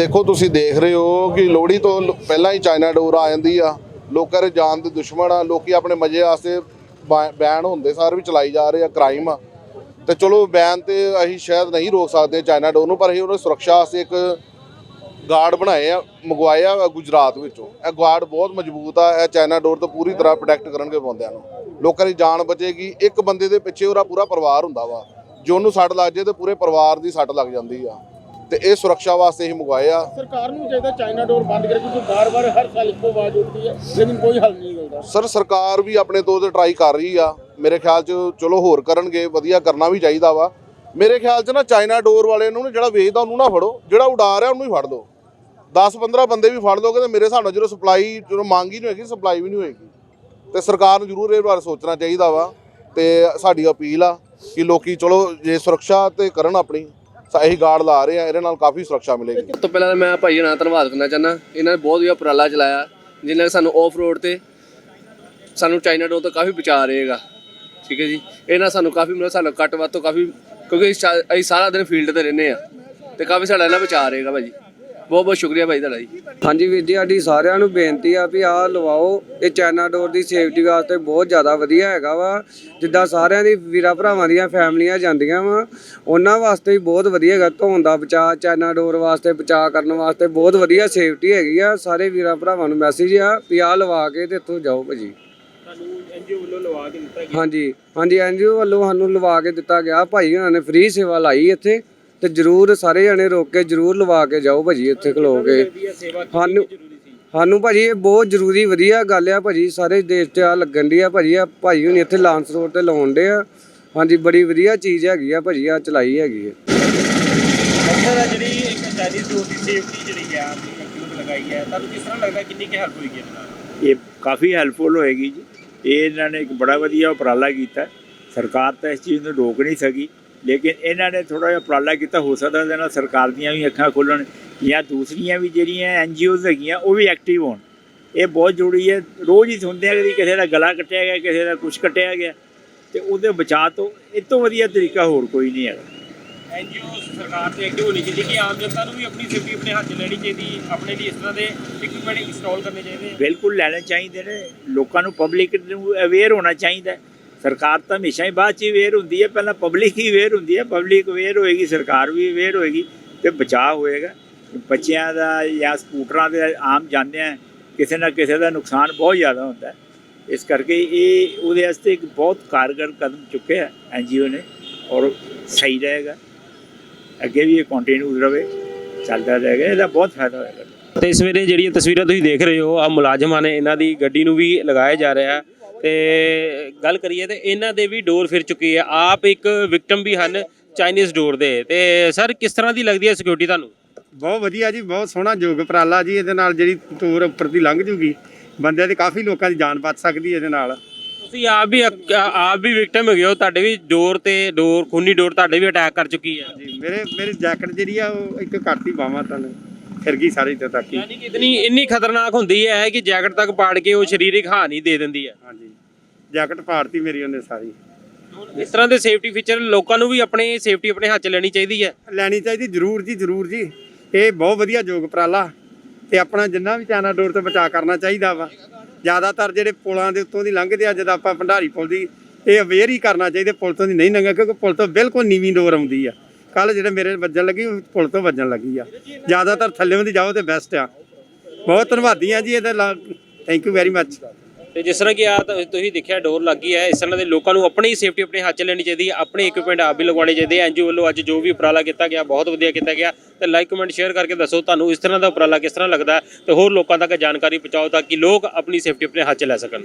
ਦੇਖੋ ਤੁਸੀਂ ਦੇਖ ਰਹੇ ਹੋ ਕਿ ਲੋਹੜੀ ਤੋਂ ਪਹਿਲਾਂ ਹੀ ਚਾਈਨਾ ਡੋਰ ਆ ਜਾਂਦੀ ਆ। ਲੋਕਾਂ ਦੇ ਜਾਨ ਦੇ ਦੁਸ਼ਮਣ ਆ। ਲੋਕੀ ਆਪਣੇ ਮਜ਼ੇ ਵਾਸਤੇ ਬੈ- ਬੈਨ ਹੁੰਦੇ ਸਾਰ ਵੀ ਚਲਾਈ ਜਾ ਰਹੇ ਆ ਕ੍ਰਾਈਮ ਆ। ਤੇ ਚਲੋ ਬੈਨ ਤੇ ਅਸੀਂ ਸ਼ਾਇਦ ਨਹੀਂ ਰੋਕ ਸਕਦੇ ਚਾਈਨਾ ਡੋਰ ਨੂੰ, ਪਰ ਅਸੀਂ ਉਹਨਾਂ ਸੁਰੱਖਿਆ ਵਾਸਤੇ ਇੱਕ ਗਾਰਡ ਬਣਾਏ ਆ ਮੰਗਵਾਇਆ ਆ ਗੁਜਰਾਤ ਵਿੱਚੋਂ। ਇਹ ਗਾਰਡ ਬਹੁਤ ਮਜ਼ਬੂਤ ਆ। ਇਹ ਚਾਈਨਾ ਡੋਰ ਤੋਂ ਪੂਰੀ ਤਰ੍ਹਾਂ ਪ੍ਰੋਟੈਕਟ ਕਰਨਗੇ ਬੰਦਿਆਂ ਨੂੰ। ਲੋਕਾਂ ਦੀ ਜਾਨ ਬਚੇਗੀ। ਇੱਕ ਬੰਦੇ ਦੇ ਪਿੱਛੇ ਉਹਦਾ ਪੂਰਾ ਪਰਿਵਾਰ ਹੁੰਦਾ ਵਾ। ਜੇ ਉਹਨੂੰ ਸੱਟ ਲੱਗ ਜੇ ਤੇ ਪੂਰੇ ਪਰਿਵਾਰ ਦੀ ਸੱਟ ਲੱਗ ਜਾਂਦੀ ਆ। ਤੇ ਇਹ ਸੁਰੱਖਿਆ ਵਾਸਤੇ ਹੀ ਮੰਗਵਾਏ ਆ। ਸਰਕਾਰ ਨੂੰ ਚਾਹੀਦਾ ਚਾਈਨਾ ਡੋਰ ਬੰਦ ਕਰੇ ਕਿਉਂਕਿ ਬਾਰ-ਬਾਰ ਹਰ ਸਾਲ ਇੱਕੋ ਆਵਾਜ਼ ਉੱਠਦੀ ਹੈ ਲੇਕਿਨ ਕੋਈ ਹੱਲ ਨਹੀਂ ਨਿਕਲਦਾ ਸਰ ਸਰਕਾਰ ਵੀ ਆਪਣੇ ਤੋਂ ਤੇ ਟਰਾਈ ਕਰ ਰਹੀ ਆ। ਮੇਰੇ ਖਿਆਲ 'ਚ ਚਲੋ ਹੋਰ ਕਰਨਗੇ ਵਧੀਆ ਕਰਨਾ ਵੀ ਚਾਹੀਦਾ ਵਾ। ਮੇਰੇ ਖਿਆਲ 'ਚ ਨਾ ਚਾਈਨਾ ਡੋਰ ਵਾਲੇ ਨੂੰ ਨਾ ਜਿਹੜਾ ਵੇਚਦਾ ਉਹਨੂੰ ਨਾ ਫੜੋ। ਜਿਹੜਾ ਉਡਾ ਰਿਹਾ ਉਹਨੂੰ ਹੀ ਫੜ ਲਓ 10-15 ਬੰਦੇ ਵੀ ਫੜ ਲੋਗੇ ਤੇ ਮੇਰੇ ਹਿਸਾਬ ਨਾਲ ਜਦੋਂ ਸਪਲਾਈ ਜਦੋਂ ਮੰਗ ਹੀ ਨਹੀਂ ਹੋਏਗੀ ਸਪਲਾਈ ਵੀ ਨਹੀਂ ਹੋਏਗੀ। ਤੇ ਸਰਕਾਰ ਨੂੰ ਜ਼ਰੂਰ ਇਹ ਬਾਰੇ ਸੋਚਣਾ ਚਾਹੀਦਾ ਵਾ। ਤੇ ਸਾਡੀ ਅਪੀਲ ਆ ਕਿ ਲੋਕੀ ਚਲੋ ਜੇ ਸੁਰੱਖਿਆ ਤੇ ਕਰਨ ਆਪਣੀ। ਸਾ- ਗਾਰਡ ਲਾ ਰਹੇ ਆ, ਇਹਦੇ ਨਾਲ ਕਾਫੀ ਸੁਰੱਖਿਆ ਮਿਲੇਗੀ। ਸਭ ਤੋਂ ਪਹਿਲਾਂ ਤਾਂ ਮੈਂ ਭਾਈ ਨਾਲ ਧੰਨਵਾਦ ਕਰਨਾ ਚਾਹੁੰਦਾ। ਇਹਨਾਂ ਨੇ ਬਹੁਤ ਵਧੀਆ ਉਪਰਾਲਾ ਚਲਾਇਆ ਜਿਨ੍ਹਾਂ ਨੇ ਸਾਨੂੰ ਆਫ ਰੋਡ ਤੇ ਸਾਨੂੰ ਚਾਈਨਾ ਡੋਰ ਤੋਂ ਕਾਫੀ ਬਚਾ ਰਹੇਗਾ। ਠੀਕ ਹੈ ਜੀ? ਇਹਨਾਂ ਸਾਨੂੰ ਕਾਫੀ ਮਤਲਬ ਸਾਨੂੰ ਕੱਟ ਵੱਧ ਤੋਂ ਕਾਫੀ, ਕਿਉਂਕਿ ਅਸੀਂ ਸਾਰਾ ਦਿਨ ਫੀਲਡ ਤੇ ਰਹਿੰਦੇ ਆ ਤੇ ਕਾਫੀ ਸਾਡਾ ਇਹਨਾਂ ਬਚਾ ਰਹੇਗਾ ਭਾਜੀ। ਬਹੁਤ ਬਹੁਤ ਸ਼ੁਕਰੀਆ ਭਾਈ ਤੁਹਾਡਾ ਜੀ। ਹਾਂਜੀ ਵੀਰ ਜੀ ਸਾਡੀ ਸਾਰਿਆਂ ਨੂੰ ਬੇਨਤੀ ਆ ਵੀ ਆਹ ਲਵਾਓ ਇਹ ਚਾਈਨਾ ਡੋਰ ਦੀ ਸੇਫਟੀ ਵਾਸਤੇ ਬਹੁਤ ਜ਼ਿਆਦਾ ਵਧੀਆ ਹੈਗਾ ਵਾ। ਜਿੱਦਾਂ ਸਾਰਿਆਂ ਦੀ ਵੀਰਾ ਭਰਾਵਾਂ ਦੀਆਂ ਫੈਮਲੀਆਂ ਜਾਂਦੀਆਂ ਵਾ ਉਹਨਾਂ ਵਾਸਤੇ ਵੀ ਬਹੁਤ ਵਧੀਆ ਹੈਗਾ ਧੋਣ ਦਾ ਬਚਾਅ ਚਾਈਨਾ ਡੋਰ ਵਾਸਤੇ ਬਚਾਅ ਕਰਨ ਵਾਸਤੇ ਬਹੁਤ ਵਧੀਆ ਸੇਫਟੀ ਹੈਗੀ ਆ। ਸਾਰੇ ਵੀਰਾ ਭਰਾਵਾਂ ਨੂੰ ਮੈਸੇਜ ਆ ਵੀ ਆਹ ਲਵਾ ਕੇ ਤੇ ਇੱਥੋਂ ਜਾਓ ਭਾਜੀ। ਹਾਂਜੀ ਹਾਂਜੀ ਐਨਜੀਓ ਵੱਲੋਂ ਸਾਨੂੰ ਲਵਾ ਕੇ ਦਿੱਤਾ ਗਿਆ। ਭਾਈ ਉਹਨਾਂ ਨੇ ਫ੍ਰੀ ਸੇਵਾ ਲਾਈ ਇੱਥੇ। ਤੇ ਜਰੂਰ ਸਾਰੇ ਜਣੇ ਰੋਕ ਕੇ ਜਰੂਰ ਲਵਾ ਕੇ ਜਾਓ ਭਾਜੀ ਇੱਥੇ ਖਲੋ ਕੇ। ਸਾਨੂੰ ਸਾਨੂੰ ਭਾਜੀ ਇਹ ਬਹੁਤ ਜ਼ਰੂਰੀ ਵਧੀਆ ਗੱਲ ਆ ਭਾਜੀ ਸਾਰੇ ਦੇਸ਼ 'ਚ ਆ ਲੱਗਣ ਦੀ ਆ ਭਾਜੀ ਆ ਭਾਈ ਹੁਣ ਇੱਥੇ ਲਾਂਸ ਰੋਡ ਤੇ ਲਾਉਣ ਦੇ ਆ। ਹਾਂਜੀ ਬੜੀ ਵਧੀਆ ਚੀਜ਼ ਹੈਗੀ ਆ ਭਾਜੀ ਆ ਚਲਾਈ ਹੈਗੀ ਆ। ਅੱਛਾ ਜਿਹੜੀ ਇੱਕ ਚਾਈਨੀਜ਼ ਡੋਰ ਦੀ ਸੇਫਟੀ ਜਿਹੜੀ ਆ ਆਪਣੀ ਲਗਾਈ ਹੈ ਤੁਹਾਨੂੰ ਕਿਸ ਤਰ੍ਹਾਂ ਲੱਗਦਾ ਕਿੰਨੀ ਕੁ ਹੈਲਪ ਹੋਏਗੀ ਇਹਦੇ ਨਾਲ? ਇਹ ਕਾਫੀ ਹੈਲਪਫੁਲ ਹੋਏਗੀ ਜੀ। ਇਹ ਇਹਨਾਂ ਨੇ ਇੱਕ ਬੜਾ ਵਧੀਆ ਉਪਰਾਲਾ ਕੀਤਾ। ਸਰਕਾਰ ਤਾਂ ਇਸ ਚੀਜ਼ ਨੂੰ ਰੋਕ ਨਹੀਂ ਸਕੀ। ਲੇਕਿਨ ਇਹਨਾਂ ਨੇ ਥੋੜਾ ਜਿਹਾ ਉਪਰਾਲਾ ਕੀਤਾ ਹੋ ਸਕਦਾ ਇਹਦੇ ਨਾਲ ਸਰਕਾਰ ਦੀਆਂ ਵੀ ਅੱਖਾਂ ਖੁੱਲਣ ਜਾਂ ਦੂਸਰੀਆਂ ਵੀ ਜਿਹੜੀਆਂ ਐਨਜੀਓਜ਼ ਹੈਗੀਆਂ ਉਹ ਵੀ ਐਕਟਿਵ ਹੋਣ। ਇਹ ਬਹੁਤ ਜ਼ਰੂਰੀ ਹੈ ਰੋਜ਼ ਹੀ ਸੁਣਦੇ ਆ ਕਿ ਕਿਸੇ ਦਾ ਗਲਾ ਕੱਟਿਆ ਗਿਆ ਕਿਸੇ ਦਾ ਕੁਝ ਕੱਟਿਆ ਗਿਆ ਤੇ ਉਹਦੇ ਬਚਾਅ ਤੋਂ ਇਹ ਤੋਂ ਵਧੀਆ ਤਰੀਕਾ ਹੋਰ ਕੋਈ ਨਹੀਂ ਹੈਗਾ। ਐਨਜੀਓ ਸਰਕਾਰ ਤੇ ਐਕਟਿਵ ਹੋਣੀ ਚਾਹੀਦੀ ਕਿ ਆਮ ਜਨਤਾ ਨੂੰ ਵੀ ਆਪਣੀ ਸੇਫਟੀ ਆਪਣੇ ਹੱਥ ਲੈਣੀ ਚਾਹੀਦੀ ਆਪਣੇ ਲਈ ਇਸ ਤਰ੍ਹਾਂ ਦੇ ਇਕਵਿਪਮੈਂਟ ਇੰਸਟਾਲ ਕਰਨੇ ਚਾਹੀਦੇ ਬਿਲਕੁਲ ਲੈਣੇ ਚਾਹੀਦੇ ਨੇ ਲੋਕਾਂ ਨੂੰ ਪਬਲਿਕ ਨੂੰ ਅਵੇਅਰ ਹੋਣਾ ਚਾਹੀਦਾ। ਸਰਕਾਰ ਤਾਂ ਹਮੇਸ਼ਾ ਹੀ ਬਾਅਦ ਚ ਹੀ ਅਵੇਅਰ ਹੁੰਦੀ ਹੈ, ਪਹਿਲਾਂ ਪਬਲਿਕ ਹੀ ਅਵੇਅਰ ਹੁੰਦੀ ਹੈ ਪਬਲਿਕ ਅਵੇਅਰ ਹੋਏਗੀ, ਸਰਕਾਰ ਵੀ ਅਵੇਅਰ ਹੋਏਗੀ ਤੇ ਬਚਾਅ ਹੋਏਗਾ। ਬੱਚਿਆਂ ਦਾ ਜਾਂ ਸਕੂਟਰਾਂ ਦੇ ਆਮ ਜਾਂਦੇ ਆ ਕਿਸੇ ਨਾ ਕਿਸੇ ਦਾ ਨੁਕਸਾਨ ਬਹੁਤ ਜ਼ਿਆਦਾ ਹੁੰਦਾ ਇਸ ਕਰਕੇ ਇਹ ਉਹਦੇ ਵਾਸਤੇ ਇੱਕ ਬਹੁਤ ਕਾਰਗਰ ਕਦਮ ਚੁੱਕਿਆ ਐਨਜੀਓ ਨੇ, ਔਰ ਸਹੀ ਰਹੇਗਾ। ਅੱਗੇ ਵੀ ਇਹ ਕੰਟੀਨਿਊ ਰਹੇ ਚੱਲਦਾ ਰਹੇਗਾ, ਇਹਦਾ ਬਹੁਤ ਫਾਇਦਾ ਹੋਏਗਾ। ਤੇ ਇਸ ਵੇਲੇ ਜਿਹੜੀਆਂ ਤਸਵੀਰਾਂ ਤੁਸੀਂ ਦੇਖ ਰਹੇ ਹੋ ਆ ਮੁਲਾਜ਼ਮਾਂ ਨੇ ਇਹਨਾਂ ਦੀ ਗੱਡੀ ਨੂੰ ਵੀ ਲਗਾਇਆ ਜਾ ਰਿਹਾ ਹੈ। ਤੇ ਗੱਲ ਕਰੀਏ ਤੇ ਇਹਨਾਂ ਦੇ ਵੀ ਡੋਰ ਫਿਰ ਚੁੱਕੀ ਹੈ। ਆਪ ਇੱਕ ਵਿਕਟਮ ਵੀ ਹਨ ਚਾਈਨੀਜ਼ ਡੋਰ ਦੇ। ਤੇ ਸਰ ਕਿਸ ਤਰ੍ਹਾਂ ਦੀ ਲੱਗਦੀ ਹੈ ਸਿਕਿਉਰਿਟੀ ਤੁਹਾਨੂੰ? ਬਹੁਤ ਵਧੀਆ ਜੀ ਬਹੁਤ ਸੋਹਣਾ ਯੋਗ ਉਪਰਾਲਾ ਜੀ ਇਹਦੇ ਨਾਲ ਜਿਹੜੀ ਟੂਰ ਉੱਪਰ ਦੀ ਲੰਘ ਜੂਗੀ ਬੰਦਿਆਂ ਦੀ ਕਾਫੀ ਲੋਕਾਂ ਦੀ ਜਾਨ ਬਚ ਸਕਦੀ ਹੈ ਇਹਦੇ ਨਾਲ। ਤੁਸੀਂ ਆਪ ਵੀ ਅਕ- ਆਪ ਵੀ ਵਿਕਟਮ ਹੈਗੇ ਹੋ ਤੁਹਾਡੇ ਵੀ ਡੋਰ ਤੇ ਡੋਰ ਖੂਨੀ ਡੋਰ ਤੁਹਾਡੇ ਵੀ ਅਟੈਕ ਕਰ ਚੁੱਕੀ ਹੈ। ਜੀ ਮੇਰੇ ਮੇਰੀ ਜੈਕਟ ਜਿਹੜੀ ਆ ਉਹ ਇੱਕ ਹੀ ਬਾਵਾਂ ਤੁਹਾਨੂੰ ਫਿਰ ਗਈ ਸਾਰੀ ਤੇ ਤੱਕ ਹੀ। ਯਾਨੀ ਕਿ ਇਤਨੀ ਇੰਨੀ ਖਤਰਨਾਕ ਹੁੰਦੀ ਹੈ ਕਿ ਜੈਕਟ ਤੱਕ ਪਾੜ ਕੇ ਉਹ ਸਰੀਰਕ ਹਾਨੀ ਦੇ ਦਿੰਦੀ ਹੈ। ਹਾਂਜੀ। ਜੈਕਟ ਪਾੜਤੀ ਮੇਰੀ ਉਹਨੇ ਸਾਰੀ। ਇਸ ਤਰ੍ਹਾਂ ਦੇ ਸੇਫਟੀ ਫੀਚਰ ਲੋਕਾਂ ਨੂੰ ਵੀ ਆਪਣੇ ਸੇਫਟੀ ਆਪਣੇ ਹੱਥ 'ਚ ਲੈਣੀ ਚਾਹੀਦੀ ਹੈ? ਲੈਣੀ ਚਾਹੀਦੀ ਜ਼ਰੂਰ ਜੀ ਜ਼ਰੂਰ ਜੀ। ਇਹ ਬਹੁਤ ਵਧੀਆ ਯੋਗ ਉਪਰਾਲਾ। ਤੇ ਆਪਣਾ ਜਿੰਨਾ ਵੀ ਚਾਈਨਾ ਡੋਰ ਤੋਂ ਬਚਾਅ ਕਰਨਾ ਚਾਹੀਦਾ ਵਾ। ਜ਼ਿਆਦਾਤਰ ਜਿਹੜੇ ਪੁਲਾਂ ਦੇ ਉੱਤੋਂ ਦੀ ਲੰਘਦੇ ਆ ਜਦੋਂ ਆਪਾਂ ਭੰਡਾਰੀ ਪੁਲ ਦੀ ਇਹ ਅਵੇਅਰ ਹੀ ਕਰਨਾ ਚਾਹੀਦਾ ਪੁਲ ਤੋਂ ਦੀ ਨਹੀਂ ਲੰਘਿਆ ਕਿਉਂਕਿ ਪੁਲ ਤੋਂ ਬਿਲਕੁਲ ਨੀਵੀਂ ਡੋਰ ਆਉਂਦੀ ਆ। ਕੱਲ ਜਿਹੜੇ ਮੇਰੇ ਵੱਜਣ ਲੱਗੀ ਪੁਲ ਤੋਂ ਵੱਜਣ ਲੱਗੀ ਆ। ਜ਼ਿਆਦਾਤਰ ਥੱਲੇੋਂ ਦੀ ਜਾਓ ਤੇ ਬੈਸਟ ਆ। ਬਹੁਤ ਧੰਨਵਾਦੀ ਆ ਜੀ ਇਹਦੇ ਥੈਂਕ ਯੂ ਵੈਰੀ ਮੱਚ ਤੇ ਜਿਸ ਤਰ੍ਹਾਂ ਕਿ ਆ ਤੁਸੀਂ ਦੇਖਿਆ ਡੋਰ ਲੱਗੀ ਹੈ, ਇਸ ਤਰ੍ਹਾਂ ਦੇ ਲੋਕਾਂ ਨੂੰ ਆਪਣੀ ਸੇਫਟੀ ਆਪਣੇ ਹੱਥ 'ਚ ਲੈਣੀ ਚਾਹੀਦੀ ਹੈ, ਆਪਣੇ ਇਕਵਿਪਮੈਂਟ ਆਪ ਵੀ ਲਗਵਾਉਣੇ ਚਾਹੀਦੇ ਐਨਜੀਓ ਵੱਲੋਂ ਅੱਜ ਜੋ ਵੀ ਉਪਰਾਲਾ ਕੀਤਾ ਗਿਆ, ਬਹੁਤ ਵਧੀਆ ਕੀਤਾ ਗਿਆ। ਤੇ ਲਾਈਕ ਕਮੈਂਟ ਸ਼ੇਅਰ ਕਰਕੇ ਦੱਸੋ ਤੁਹਾਨੂੰ ਇਸ ਤਰ੍ਹਾਂ ਦਾ ਉਪਰਾਲਾ ਕਿਸ ਤਰ੍ਹਾਂ ਲੱਗਦਾ ਹੈ ਤੇ ਹੋਰ ਲੋਕਾਂ ਤੱਕ ਜਾਣਕਾਰੀ ਪਹੁੰਚਾਓ ਤਾਂ ਕਿ ਲੋਕ ਆਪਣੀ ਸੇਫਟੀ ਆਪਣੇ ਹੱਥ 'ਚ ਲੈ ਸਕਣ।